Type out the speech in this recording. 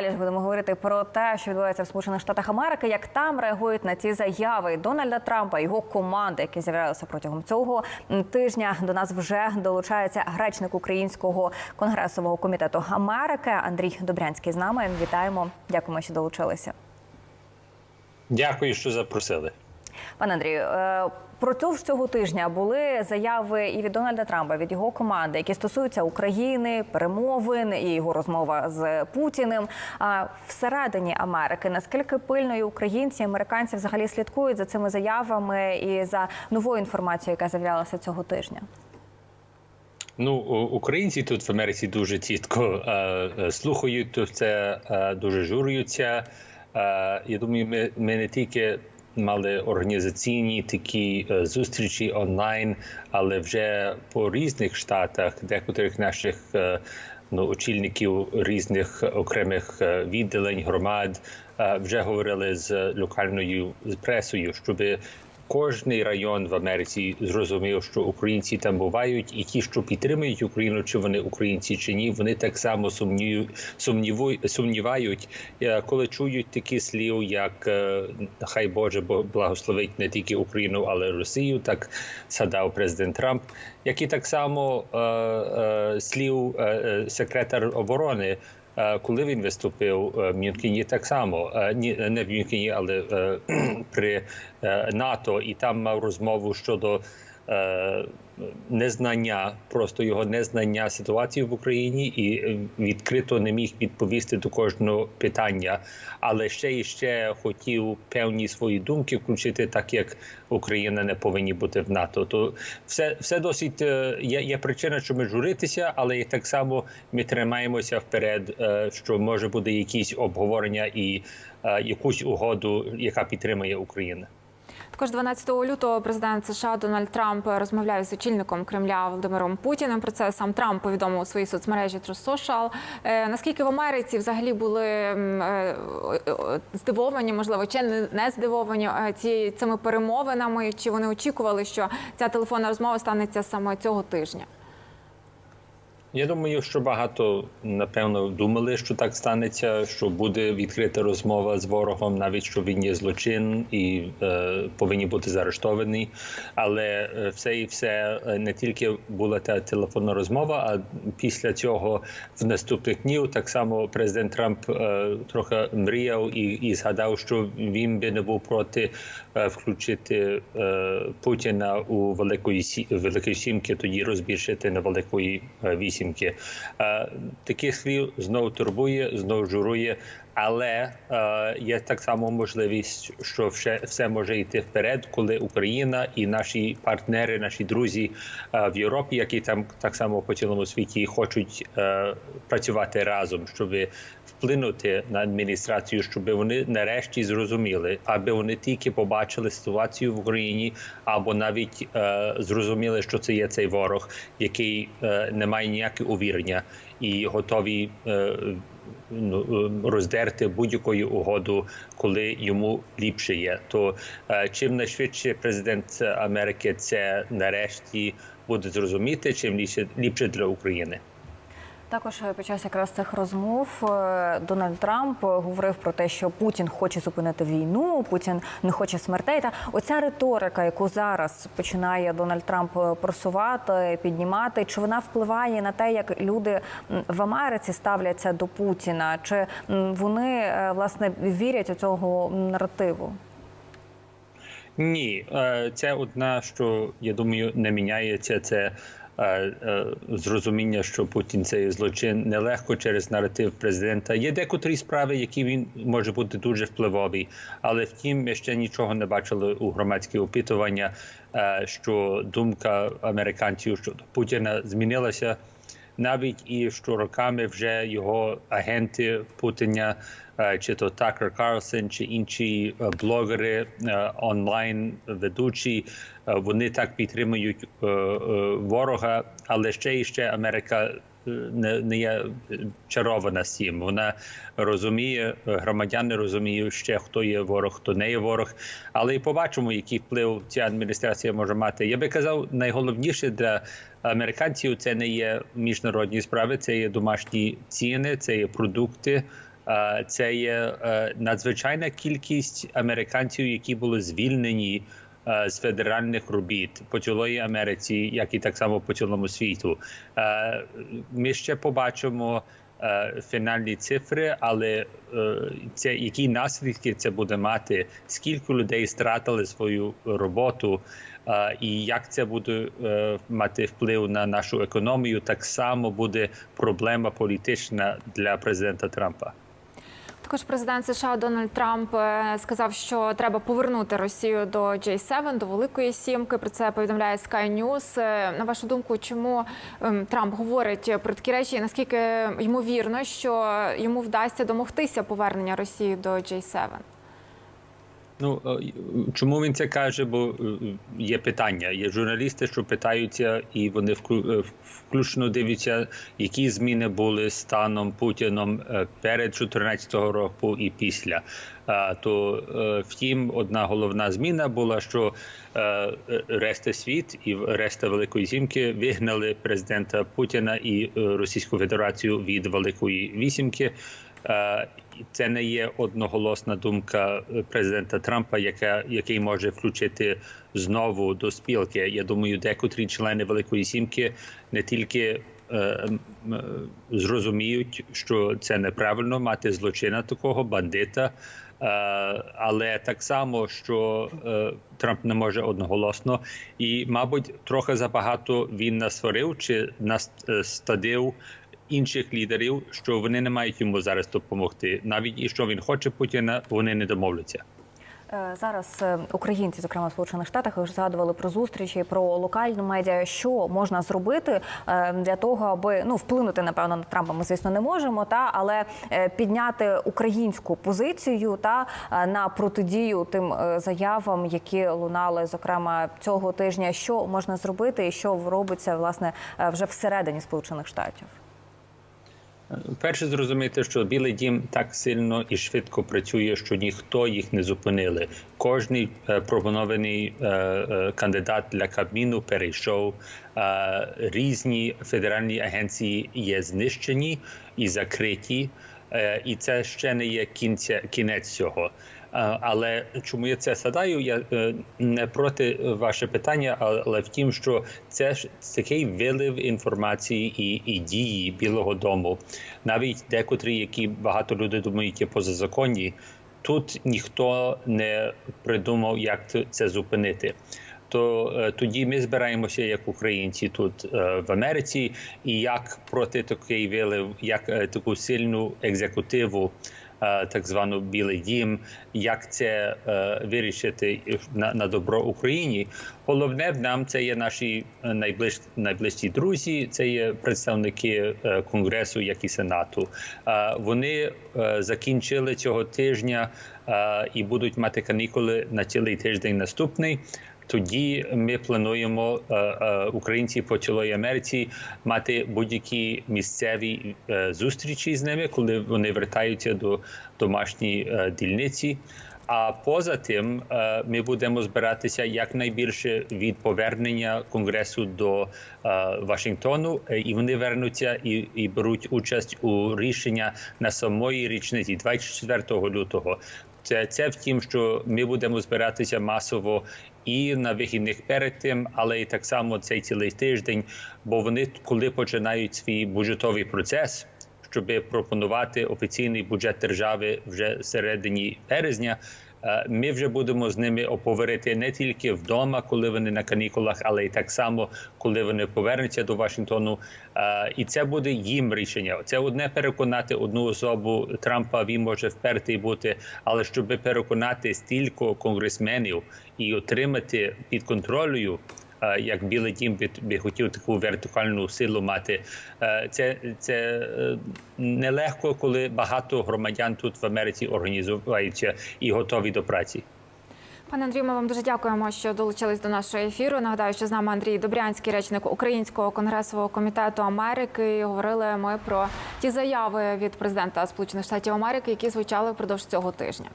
Далі будемо говорити про те, що відбувається в Сполучених Штатах Америки, як там реагують на ці заяви Дональда Трампа, його команди, які з'являлися протягом цього тижня. До нас вже долучається гречник Українського конгресового комітету Америки Андрій Добрянський. З нами вітаємо. Дякуємо, що долучилися. Дякую, що запросили. Пане Андрію, е, протягом цього тижня були заяви і від Дональда Трампа, від його команди, які стосуються України, перемовин і його розмова з Путіним. А всередині Америки наскільки пильною українці, і американці взагалі слідкують за цими заявами і за новою інформацією, яка з'являлася цього тижня? Ну, українці тут в Америці дуже чітко е, слухають це, е, дуже журюються. Е, я думаю, ми, ми не тільки мали організаційні такі е, зустрічі онлайн, але вже по різних штатах, декотрих наших е, ну, очільників різних окремих е, відділень громад вже говорили з локальною пресою, щоби Кожний район в Америці зрозумів, що українці там бувають, і ті, що підтримують Україну, чи вони українці чи ні, вони так само сумнівають, е, коли чують такі слів, як е, хай Боже благословить не тільки Україну, але й Росію. Так згадав президент Трамп, як і так само е, слів секретар оборони. Коли він виступив в Мюнхені, так само. Ні, не в Мюнхені, але при НАТО, і там мав розмову щодо незнання, просто його незнання ситуації в Україні, і відкрито не міг відповісти до кожного питання, але ще і ще хотів певні свої думки включити, так як Україна не повинні бути в НАТО. То все все досить є, є причина, що ми журитися, але так само ми тримаємося вперед, що може бути якісь обговорення і якусь угоду, яка підтримує Україну. Також 12 лютого президент США Дональд Трамп розмовляє з очільником Кремля Володимиром Путіним. Про це сам Трамп повідомив у своїй соцмережі True Social. Е, наскільки в Америці взагалі були е, здивовані, можливо, чи не здивовані е, ці цими перемовинами? Чи вони очікували, що ця телефонна розмова станеться саме цього тижня? Я думаю, що багато напевно думали, що так станеться, що буде відкрита розмова з ворогом, навіть що він є злочин і е, повинні бути заарештовані. Але все і все не тільки була та телефонна розмова, а після цього в наступних днів так само президент Трамп е, трохи мріяв і і згадав, що він би не був проти е, включити е, Путіна у великої сі великої сімки, тоді розбільшити на великої вісімки вісімки. Таких слів знову турбує, знову журує, але е, є так само можливість, що все, все може йти вперед, коли Україна і наші партнери, наші друзі е, в Європі, які там так само по цілому світі хочуть е, працювати разом, щоб вплинути на адміністрацію, щоб вони нарешті зрозуміли, аби вони тільки побачили ситуацію в Україні, або навіть е, зрозуміли, що це є цей ворог, який е, не має ніякого увірення і готові. Е, Ну, роздерти будь-якою угоду, коли йому ліпше є. То чим найшвидше президент Америки це нарешті буде зрозуміти, чим ліпше для України. Також під час якраз цих розмов е, Дональд Трамп говорив про те, що Путін хоче зупинити війну, Путін не хоче смертей. Та оця риторика, яку зараз починає Дональд Трамп просувати, піднімати, чи вона впливає на те, як люди в Америці ставляться до Путіна, чи вони е, власне вірять у цього наративу? Ні, е, це одна, що я думаю, не міняється. Це зрозуміння, що Путін це злочин нелегко через наратив президента. Є декотрі справи, які він може бути дуже впливовий, але втім, ми ще нічого не бачили у громадські опитування, що думка американців щодо Путіна змінилася. Навіть і що роками вже його агенти Путіна, чи то Такер Карлсон, чи інші блогери онлайн ведучі, вони так підтримують ворога, але ще і ще Америка. Не не є чарована цим. Вона розуміє, громадяни розуміють ще хто є ворог, хто не є ворог. Але і побачимо, який вплив ця адміністрація може мати. Я би казав, найголовніше для американців це не є міжнародні справи, це є домашні ціни, це є продукти. Е, Це є е, надзвичайна кількість американців, які були звільнені е, з федеральних робіт по цілої Америці, як і так само по цілому світу. Ми ще побачимо фінальні цифри, але це які наслідки це буде мати, скільки людей стратили свою роботу, і як це буде мати вплив на нашу економію, так само буде проблема політична для президента Трампа. Також президент США Дональд Трамп е, сказав, що треба повернути Росію до J7, до Великої Сімки. Про це повідомляє Sky News. Е, На вашу думку, чому ем, Трамп говорить про такі речі? і Наскільки ймовірно, що йому вдасться домогтися повернення Росії до J7? Ну е, чому він це каже? Бо е, є питання. Є журналісти, що питаються, і вони вклю- е, включно дивляться, які зміни були станом Путіном е, перед 2014 року і після. То е, втім, одна головна зміна була, що е, решта світ і решта Великої Сімки вигнали президента Путіна і е, Російську Федерацію від Великої Вісімки. Е, Це не є одноголосна думка е, президента Трампа, яка який може включити знову до спілки. Я думаю, декотрі члени Великої Сімки не тільки е, е, зрозуміють, що це неправильно мати злочина такого бандита. Е, Але так само, що е, Трамп не може одноголосно, і, мабуть, трохи забагато він насварив чи настадив інших лідерів, що вони не мають йому зараз допомогти. Навіть і що він хоче Путіна, вони не домовляться. Е, Зараз е, українці, зокрема в Сполучених Штатах, вже згадували про зустрічі, про локальну медіа. Що можна зробити е, для того, аби ну вплинути напевно на Трампа? Ми звісно не можемо, та але підняти українську позицію та на протидію тим заявам, які лунали зокрема цього тижня. Що можна зробити, і що робиться власне вже всередині Сполучених Штатів? Перше зрозуміти, що Білий Дім так сильно і швидко працює, що ніхто їх не зупинили. Кожний е, пропонований е, е, кандидат для Кабміну перейшов. Різні федеральні агенції є знищені і закриті, і це ще не є кінця, кінець цього. Але чому я це садаю? Я е, не проти ваше питання, але втім, що це ж такий вилив інформації і, і дії Білого Дому, навіть декотрі, які багато людей думають, є позазаконні, тут ніхто не придумав, як це зупинити. То е, тоді ми збираємося як українці тут е, в Америці, і як проти такий вилив, як е, таку сильну екзекутиву, так звану Білий Дім, як це е, вирішити на, на добро Україні. Головне в нам це є наші найближ, найближчі друзі, це є представники е, конгресу, як і сенату. Е, вони закінчили цього тижня і будуть мати канікули на цілий тиждень наступний. Тоді ми плануємо е, е, українці по цілої Америці мати будь-які місцеві е, зустрічі з ними, коли вони вертаються до домашньої дільниці. А поза тим, ми будемо збиратися якнайбільше від повернення конгресу до Вашингтону, і вони вернуться і, і беруть участь у рішення на самої річниці 24 лютого. Це, це втім, що ми будемо збиратися масово і на вихідних перед тим, але і так само цей цілий тиждень. Бо вони, коли починають свій бюджетовий процес, щоб пропонувати офіційний бюджет держави вже середині березня. Е, Ми вже будемо з ними оповерити не тільки вдома, коли вони на канікулах, але й так само, коли вони повернуться до Вашингтону. Е, І це буде їм рішення. Це одне переконати одну особу Трампа. Він може впертий бути, але щоб переконати стільки конгресменів і отримати під контролею е, як Білий би, би хотів таку вертикальну силу мати. Е, Це, це е, нелегко, коли багато громадян тут в Америці організуються і готові до праці. Пане Андрію, ми вам дуже дякуємо, що долучились до нашого ефіру. Нагадаю, що з нами Андрій Добрянський, речник Українського конгресового комітету Америки. І говорили ми про ті заяви від президента Сполучених Штатів Америки, які звучали впродовж цього тижня.